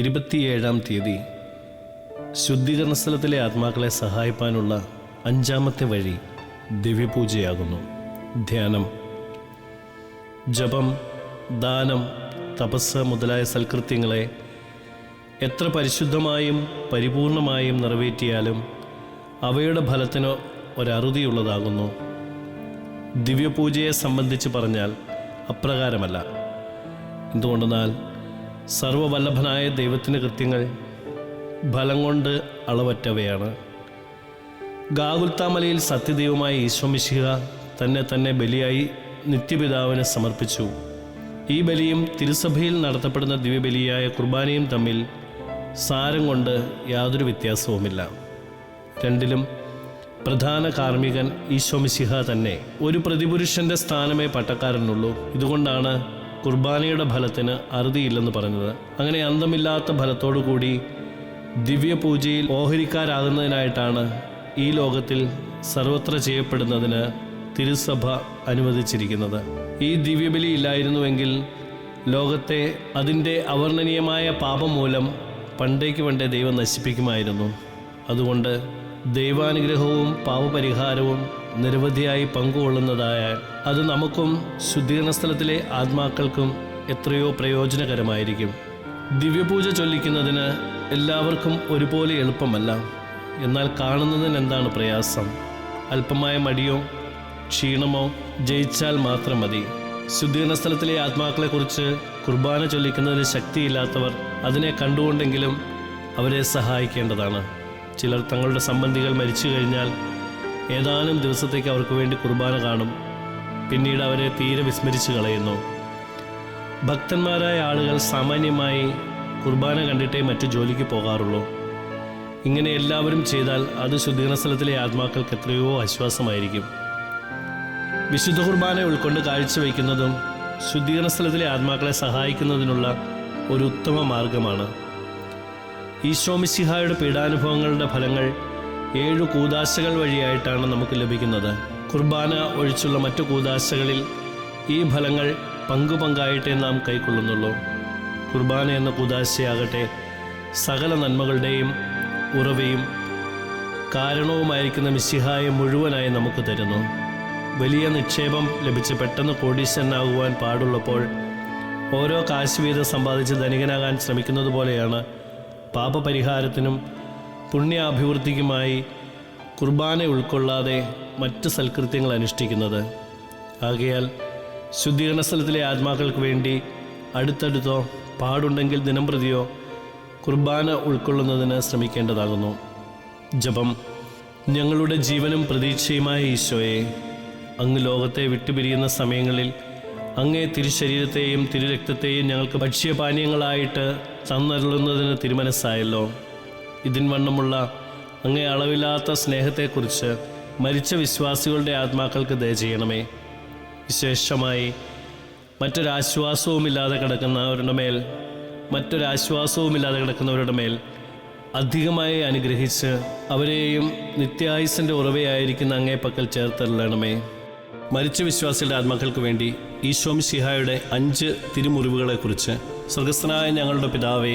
ഇരുപത്തിയേഴാം തീയതി ശുദ്ധീകരണ സ്ഥലത്തിലെ ആത്മാക്കളെ സഹായിപ്പാനുള്ള അഞ്ചാമത്തെ വഴി ദിവ്യപൂജയാകുന്നു. ധ്യാനം. ജപം ദാനം തപസ് മുതലായ സൽകൃത്യങ്ങളെ എത്ര പരിശുദ്ധമായും പരിപൂർണമായും നിറവേറ്റിയാലും അവയുടെ ഫലത്തിന് ഒരറുതിയുള്ളതാകുന്നു. ദിവ്യപൂജയെ സംബന്ധിച്ച് പറഞ്ഞാൽ അപ്രകാരമല്ല. എന്തുകൊണ്ടെന്നാൽ സർവവല്ലഭനായ ദൈവത്തിന്റെ കൃത്യങ്ങൾ ഫലം കൊണ്ട് അളവറ്റവയാണ്. ഗാകുൽത്താമലയിൽ സത്യദൈവമായ ഈശ്വമിശിഹ തന്നെ തന്നെ ബലിയായി നിത്യപിതാവിന് സമർപ്പിച്ചു. ഈ ബലിയും തിരുസഭയിൽ നടത്തപ്പെടുന്ന ദിവ്യബലിയായ കുർബാനയും തമ്മിൽ സാരം കൊണ്ട് യാതൊരു വ്യത്യാസവുമില്ല. രണ്ടിലും പ്രധാന കാർമ്മികൻ ഈശോമിശിഹ തന്നെ. ഒരു പ്രതിപുരുഷന്റെ സ്ഥാനമേ പട്ടക്കാരനുള്ളൂ. ഇതുകൊണ്ടാണ് കുർബാനയുടെ ഫലത്തിന് അറുതിയില്ലെന്ന് പറഞ്ഞത്. അങ്ങനെ അന്തമില്ലാത്ത ഫലത്തോടു കൂടി ദിവ്യപൂജയിൽ ഓഹരിക്കാരാകുന്നതിനായിട്ടാണ് ഈ ലോകത്തിൽ സർവത്ര ചെയ്യപ്പെടുന്നതിന് തിരുസഭ അനുവദിച്ചിരിക്കുന്നത്. ഈ ദിവ്യബലി ഇല്ലായിരുന്നുവെങ്കിൽ ലോകത്തെ അതിന്റെ അവർണനീയമായ പാപം മൂലം പണ്ടേക്ക് പണ്ടേ ദൈവം നശിപ്പിക്കുമായിരുന്നു. അതുകൊണ്ട് ദൈവാനുഗ്രഹവും പാപപരിഹാരവും നിരവധിയായി പങ്കുകൊള്ളുന്നതായ അത് നമുക്കും ശുദ്ധീകരണ സ്ഥലത്തിലെ ആത്മാക്കൾക്കും എത്രയോ പ്രയോജനകരമായിരിക്കും. ദിവ്യപൂജ ചൊല്ലിക്കുന്നതിന് എല്ലാവർക്കും ഒരുപോലെ എളുപ്പമല്ല. എന്നാൽ കാണുന്നതിന് എന്താണ് പ്രയാസം? അല്പമായ മടിയോ ക്ഷീണമോ ജയിച്ചാൽ മാത്രം മതി. ശുദ്ധീകരണ സ്ഥലത്തിലെ ആത്മാക്കളെക്കുറിച്ച് കുർബാന ചൊല്ലിക്കുന്നതിന് ശക്തിയില്ലാത്തവർ അതിനെ കണ്ടുകൊണ്ടെങ്കിലും അവരെ സഹായിക്കേണ്ടതാണ്. ചിലർ തങ്ങളുടെ സംബന്ധികൾ മരിച്ചു കഴിഞ്ഞാൽ ഏതാനും ദിവസത്തേക്ക് അവർക്ക് വേണ്ടി കുർബാന കാണും. പിന്നീട് അവരെ തീരെ വിസ്മരിച്ചു കളയുന്നു. ഭക്തന്മാരായ ആളുകൾ സാമാന്യമായി കുർബാന കണ്ടിട്ടേ മറ്റു ജോലിക്ക് പോകാറുള്ളൂ. ഇങ്ങനെ എല്ലാവരും ചെയ്താൽ അത് ശുദ്ധീകരണ സ്ഥലത്തിലെ ആത്മാക്കൾക്ക് എത്രയോ ആശ്വാസമായിരിക്കും. വിശുദ്ധ കുർബാന ഉൾക്കൊണ്ട് കാഴ്ചവെക്കുന്നതും ശുദ്ധീകരണ സ്ഥലത്തിലെ ആത്മാക്കളെ സഹായിക്കുന്നതിനുള്ള ഒരു ഉത്തമ മാർഗമാണ്. ഈശോമിസിഹായുടെ പീഡാനുഭവങ്ങളുടെ ഫലങ്ങൾ ഏഴു കൂതാശകൾ വഴിയായിട്ടാണ് നമുക്ക് ലഭിക്കുന്നത്. കുർബാന ഒഴിച്ചുള്ള മറ്റു കൂതാശകളിൽ ഈ ഫലങ്ങൾ പങ്കുപങ്കായിട്ടേ നാം കൈക്കൊള്ളുന്നുള്ളൂ. കുർബാന എന്ന കൂതാശയാകട്ടെ സകല നന്മകളുടെയും ഉറവയും കാരണവുമായിരിക്കുന്ന മിശിഹായെ മുഴുവനായി നമുക്ക് തരുന്നു. വലിയ നിക്ഷേപം ലഭിച്ച് പെട്ടെന്ന് കോടീശ്വരനാകുവാൻ പാടുള്ളപ്പോൾ ഓരോ കാശ് വീതം സമ്പാദിച്ച് ധനികനാകാൻ ശ്രമിക്കുന്നത് പോലെയാണ് പാപപരിഹാരത്തിനും പുണ്യാഭിവൃദ്ധിക്കുമായി കുർബാന ഉൾക്കൊള്ളാതെ മറ്റ് സൽകൃത്യങ്ങൾ അനുഷ്ഠിക്കുന്നത്. ആകയാൽ ശുദ്ധീകരണ സ്ഥലത്തിലെ ആത്മാക്കൾക്ക് വേണ്ടി അടുത്തടുത്തോ പാടുണ്ടെങ്കിൽ ദിനംപ്രതിയോ കുർബാന ഉൾക്കൊള്ളുന്നതിന് ശ്രമിക്കേണ്ടതാകുന്നു. ജപം ഞങ്ങളുടെ ജീവനും പ്രതീക്ഷയുമായ ഈശോയെ അങ്ങ് ലോകത്തെ വിട്ടുപിരിയുന്ന സമയങ്ങളിൽ അങ്ങേ തിരുശരീരത്തെയും തിരുരക്തത്തെയും ഞങ്ങൾക്ക് ഭക്ഷ്യപാനീയങ്ങളായിട്ട് തന്നരുളുന്നതിന് തിരുമനസ്സായല്ലോ. ഇതിൻവണ്ണമുള്ള അങ്ങേ അളവില്ലാത്ത സ്നേഹത്തെക്കുറിച്ച് മരിച്ച വിശ്വാസികളുടെ ആത്മാക്കൾക്ക് ദയ ചെയ്യണമേ. വിശേഷമായി മറ്റൊരാശ്വാസവുമില്ലാതെ കിടക്കുന്നവരുടെ മേൽ മറ്റൊരാശ്വാസവുമില്ലാതെ കിടക്കുന്നവരുടെ മേൽ അധികമായി അനുഗ്രഹിച്ച് അവരെയും നിത്യായുസിന്റെ ഉറവയായിരിക്കുന്ന അങ്ങേ പക്കൽ ചേർത്തരളണമേ മരിച്ച വിശ്വാസികളുടെ ആത്മാക്കൾക്ക് വേണ്ടി ഈശോം ശിഹായുടെ അഞ്ച് തിരുമുറിവുകളെക്കുറിച്ച് സ്വർഗസ്ഥനായ ഞങ്ങളുടെ പിതാവേ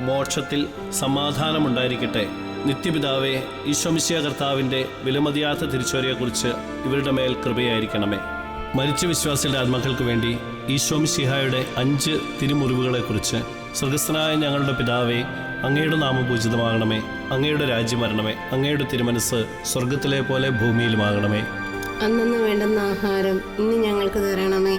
മോക്ഷത്തിൽ സമാധാനമുണ്ടായിരിക്കട്ടെ. നിത്യപിതാവേ ഈശ്വമിശിയ കർത്താവിന്റെ വിലമതിയാത്ത തിരിച്ചുവരെയെക്കുറിച്ച് ഇവരുടെ മേൽ കൃപയായിരിക്കണമേ. മരിച്ച വിശ്വാസികളുടെ ആത്മാക്കൾക്ക് വേണ്ടി ഈശോമിശിഹായുടെ അഞ്ച് തിരുമുറിവുകളെക്കുറിച്ച് സ്വർഗസ്ഥനായ ഞങ്ങളുടെ പിതാവേ അങ്ങയുടെ നാമം പൂജിതമാകണമേ. അങ്ങയുടെ രാജ്യം വരണമേ. അങ്ങയുടെ തിരുമനസ് സ്വർഗത്തിലെ പോലെ ഭൂമിയിലുമാകണമേ. അന്നു വേണ്ടുന്ന ആഹാരം ഇന്ന് ഞങ്ങൾക്ക് തരണമേ.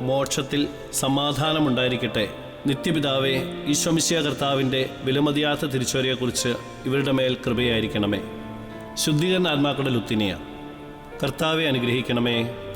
മോക്ഷത്തിൽ സമാധാനമുണ്ടായിരിക്കട്ടെ. നിത്യപിതാവെ ഈശ്വമിശിയ കർത്താവിന്റെ വിലമതിയാത്ത തിരിച്ചുവരെയെക്കുറിച്ച് ഇവരുടെ മേൽ കൃപയായിരിക്കണമേ. ശുദ്ധീകരണ ആത്മാക്കളുടെ ലുത്തിനിയ. കർത്താവെ അനുഗ്രഹിക്കണമേ.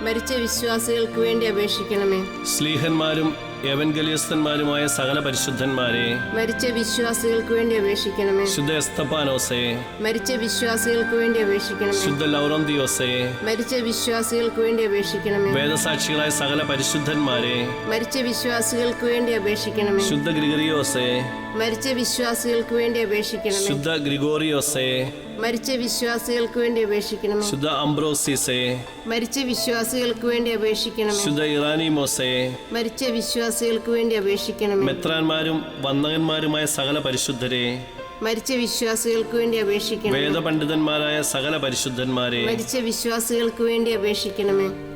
മരിച്ച വിശ്വാസികൾക്ക് വേണ്ടി അപേക്ഷിക്കണമേ. സ്ലീഹന്മാരും എവൻഗലിയസ്തന്മാരുമായ സകല പരിശുദ്ധന്മാരെ മരിച്ച വിശ്വാസികൾക്ക് വേണ്ടി അപേക്ഷിക്കണമേ. ശുദ്ധ എസ്തപ്പാനോസെ. മരിച്ച വിശ്വാസികൾക്ക് വേണ്ടി അപേക്ഷിക്കണമേ. ശുദ്ധ ലൗറന്തിയോസെ. മരിച്ച വിശ്വാസികൾക്ക് വേണ്ടി അപേക്ഷിക്കണമേ. വേദസാക്ഷികളായ സകല പരിശുദ്ധന്മാരെ. മരിച്ച വിശ്വാസികൾക്ക് വേണ്ടി അപേക്ഷിക്കണമേ. ശുദ്ധ ഗ്രിഗറിയോസെ. മരിച്ച വിശ്വാസികൾക്ക് വേണ്ടി അപേക്ഷിക്കണമേ. ശുദ്ധ ഗ്രിഗോറിയോസേ. മരിച്ച വിശ്വാസികൾക്ക് വേണ്ടി അപേക്ഷിക്കണമേ. ശുദ്ധ അംബ്രോസിസേ. മരിച്ച വിശ്വാസികൾക്ക് വേണ്ടി അപേക്ഷിക്കണമേ. ശുദ്ധ ഇറാനിമോസെ. മരിച്ച വിശ്വാസികൾക്ക് വേണ്ടി അപേക്ഷിക്കണമേ. മെത്രാന്മാരും വന്ദകന്മാരുമായ സകല പരിശുദ്ധരെ. മരിച്ച വിശ്വാസികൾക്ക് വേണ്ടി അപേക്ഷിക്കണം വേദപണ്ഡിതന്മാരായ സകല പരിശുദ്ധന്മാരെ. മരിച്ച വിശ്വാസികൾക്ക് വേണ്ടി അപേക്ഷിക്കണമേ.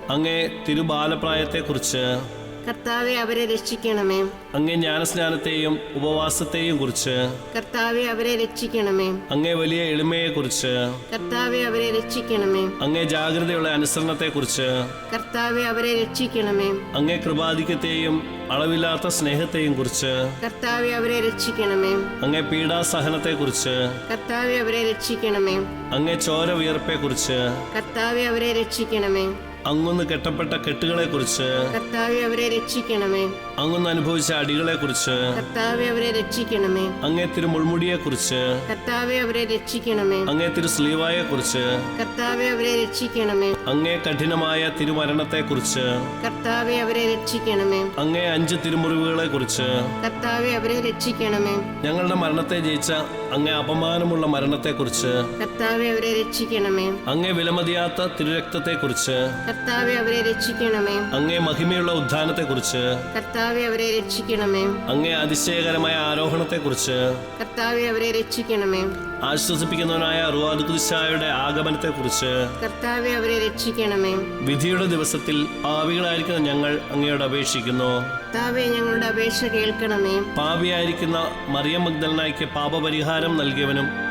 അങ്ങേ തിരുബാലപ്രായത്തെക്കുറിച്ച് കർത്താവെ അവരെ രക്ഷിക്കണമേ. അങ്ങേ ജ്ഞാനസ്നാനത്തെയും ഉപവാസത്തെയും കുറിച്ച് കർത്താവെ അവരെ രക്ഷിക്കണമേ. അങ്ങേ വലിയ എളിമയെ കുറിച്ച് കർത്താവെ അവരെ രക്ഷിക്കണമേ. അങ്ങേ ജാഗ്രതയുള്ള അനുസരണത്തെ കുറിച്ച് കർത്താവെ അവരെ രക്ഷിക്കണമേ. അങ്ങേ കൃപാധിക്യത്തെയും അളവില്ലാത്ത സ്നേഹത്തെയും കുറിച്ച് കർത്താവെ അവരെ രക്ഷിക്കണമേ. അങ്ങേ പീഡാസഹനത്തെ കുറിച്ച് കർത്താവെ അവരെ രക്ഷിക്കണമേ. അങ്ങേ ചോര വിയർപ്പെ കുറിച്ച് കർത്താവെ അവരെ രക്ഷിക്കണമേ. അങ്ങൊന്ന് കെട്ടപ്പെട്ട കെട്ടുകളെക്കുറിച്ച് കർത്താവെ അവരെ രക്ഷിക്കണമേ. അങ്ങൊന്ന് അനുഭവിച്ച അടികളെക്കുറിച്ച് കർത്താവെ അവരെ രക്ഷിക്കണമേ. അങ്ങേ തിരു മുൾമുടിയെക്കുറിച്ച് കർത്താവെ അവരെ രക്ഷിക്കണമേ. അങ്ങേ തിരു സ്ലീവായെക്കുറിച്ച് കർത്താവെ അവരെ രക്ഷിക്കണമേ. അങ്ങേ കഠിനമായ തിരുമരണത്തെക്കുറിച്ച് കർത്താവെ അവരെ രക്ഷിക്കണമേ. അങ്ങേ അഞ്ച് തിരുമുറിവുകളെ കുറിച്ച് കർത്താവെ അവരെ രക്ഷിക്കണമേ. ഞങ്ങളുടെ മരണത്തെ ജയിച്ച അങ്ങേ അപമാനമുള്ള മരണത്തെക്കുറിച്ച് കർത്താവെ അവരെ രക്ഷിക്കണമേ. അങ്ങേ വിലമതിയാത്ത തിരുരക്തത്തെക്കുറിച്ച് കർത്താവെ അവരെ രക്ഷിക്കണമേ. അങ്ങേ മഹിമയുള്ള ഉത്ഥാനത്തെക്കുറിച്ച് കർത്താവെ അവരെ രക്ഷിക്കണമേ. അങ്ങേ അതിശയകരമായ ആരോഹണത്തെക്കുറിച്ച് കർത്താവെ അവരെ രക്ഷിക്കണമേ. ആശ്വസിപ്പിക്കുന്നവനായ റുവാദ് കുദിശായുടെ ആഗമനത്തെക്കുറിച്ച് കർത്താവെ അവരെ രക്ഷിക്കണമേ. വിധിയുടെ ദിവസത്തിൽ പാവികളായിരിക്കുന്ന ഞങ്ങൾ അങ്ങയോട് അപേക്ഷിക്കുന്നു. കർത്താവെ ഞങ്ങളുടെ അപേക്ഷ കേൾക്കണമേ. പാപിയായിരിക്കുന്ന മറിയം മഗ്ദലനായ്ക്ക് പാപപരിഹാരം നൽകിയവനും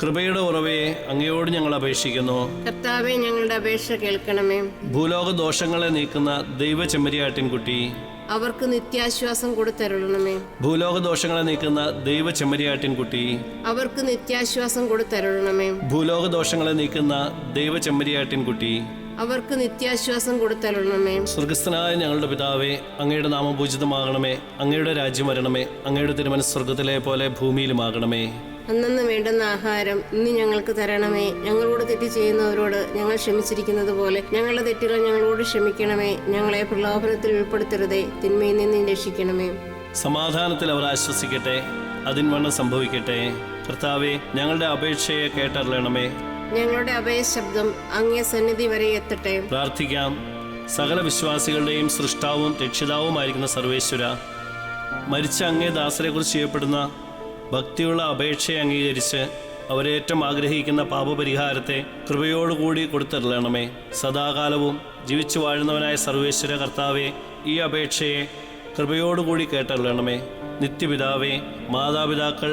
കൃപയുടെ ഉറവയെ അങ്ങയോട് ഞങ്ങൾ അപേക്ഷിക്കുന്നു. കർത്താവെ ഞങ്ങളുടെ അപേക്ഷ കേൾക്കണമേ. ഭൂലോക ദോഷങ്ങളെ നീക്കുന്ന ദൈവ ചെമ്മരിയാട്ടിൻകുട്ടി അവർക്ക് നിത്യാശ്വാസം കൊടുത്തരുളണമേ. ഭൂലോക ദോഷങ്ങളെ നീക്കുന്ന ദൈവ ചെമ്മരിയാട്ടിൻകുട്ടി അവർക്ക് നിത്യാശ്വാസം കൊടുത്തരുളണമേ. ഭൂലോക ദോഷങ്ങളെ നീക്കുന്ന ദൈവ ചെമ്മരിയാട്ടിൻകുട്ടി അവർക്ക് നിത്യാശ്വാസം കൊടുത്തരുളണമേ. സ്വർഗസ്ഥനായ ഞങ്ങളുടെ പിതാവേ അങ്ങയുടെ നാമം പൂജിതമാകണമേ. അങ്ങയുടെ രാജ്യം വരണമേ. അങ്ങയുടെ തിരുമനസ് സ്വർഗത്തിലെ പോലെ ഭൂമിയിലുമാകണമേ. അന്നന്ന് വേണ്ടുന്ന ആഹാരം ഇന്ന് ഞങ്ങൾക്ക് തരണമേ. ഞങ്ങളോട് തെറ്റ് ചെയ്യുന്നവരോട് ഞങ്ങൾ ക്ഷമിച്ചിരിക്കുന്നത് പോലെ ഞങ്ങളുടെ തെറ്റുകൾ ഞങ്ങളോട് ക്ഷമിക്കണമേ. ഞങ്ങളെ പ്രലോഭനത്തിൽ ഉൾപ്പെടുത്തരുതേ. തിന്മയിൽ നിന്ന് രക്ഷിക്കണമേ. സമാധാനത്തിൽ അവർ ആശ്വസിക്കട്ടെ. അതിൻവണ്ണം സംഭവിക്കട്ടെ. കർത്താവെ ഞങ്ങളുടെ അപേക്ഷയെ കേട്ടറിയണമേ. ഞങ്ങളുടെ അഭയ ശബ്ദം അങ്ങേ സന്നിധി വരെ എത്തട്ടെ. പ്രാർത്ഥിക്കാം. സകല വിശ്വാസികളുടെയും സൃഷ്ടാവും രക്ഷിതാവുമായിരിക്കുന്ന സർവേശ്വര മരിച്ച അങ്ങേ ദാസരെക്കുറിച്ച് ചെയ്യപ്പെടുന്ന ഭക്തിയുള്ള അപേക്ഷയെ അംഗീകരിച്ച് അവരേറ്റം ആഗ്രഹിക്കുന്ന പാപപരിഹാരത്തെ കൃപയോടുകൂടി കൊടുത്തരളണമേ. സദാകാലവും ജീവിച്ചു വാഴുന്നവനായ സർവേശ്വര കർത്താവെ ഈ അപേക്ഷയെ കൃപയോടുകൂടി കേട്ടറിയണമേ നിത്യപിതാവേ മാതാപിതാക്കൾ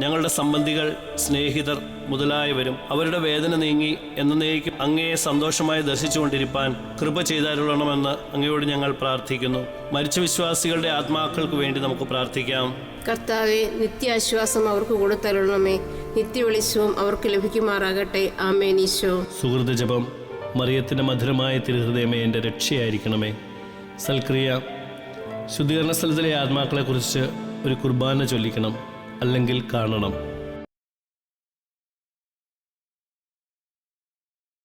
ഞങ്ങളുടെ സംബന്ധികൾ സ്നേഹിതർ മുതലായവരും അവരുടെ വേദന നീങ്ങി എന്നേക്കും അങ്ങയെ സന്തോഷമായി ദർശിച്ചുകൊണ്ടിരിപ്പാൻ കൃപ ചെയ്തരുളണമെന്ന് അങ്ങയോട് ഞങ്ങൾ പ്രാർത്ഥിക്കുന്നു. മരിച്ച വിശ്വാസികളുടെ ആത്മാക്കൾക്ക് വേണ്ടി നമുക്ക് പ്രാർത്ഥിക്കാം. കർത്താവെ നിത്യാശ്വാസം അവർക്ക് കൊടുത്തരുളണമേ. നിത്യവെളിച്ചവും അവർക്ക് ലഭിക്കുമാറാകട്ടെ. ആമേനീശോ സുഹൃത ജപം മറിയത്തിന്റെ മധുരമായ തിരുഹൃദയമേ എന്റെ രക്ഷയായിരിക്കണമേ. സൽക്രിയ ശുദ്ധീകരണ സ്ഥലത്തിലെ ആത്മാക്കളെക്കുറിച്ച് ഒരു കുർബാന ചൊല്ലിക്കണം. അല്ലെങ്കിൽ കാണണം.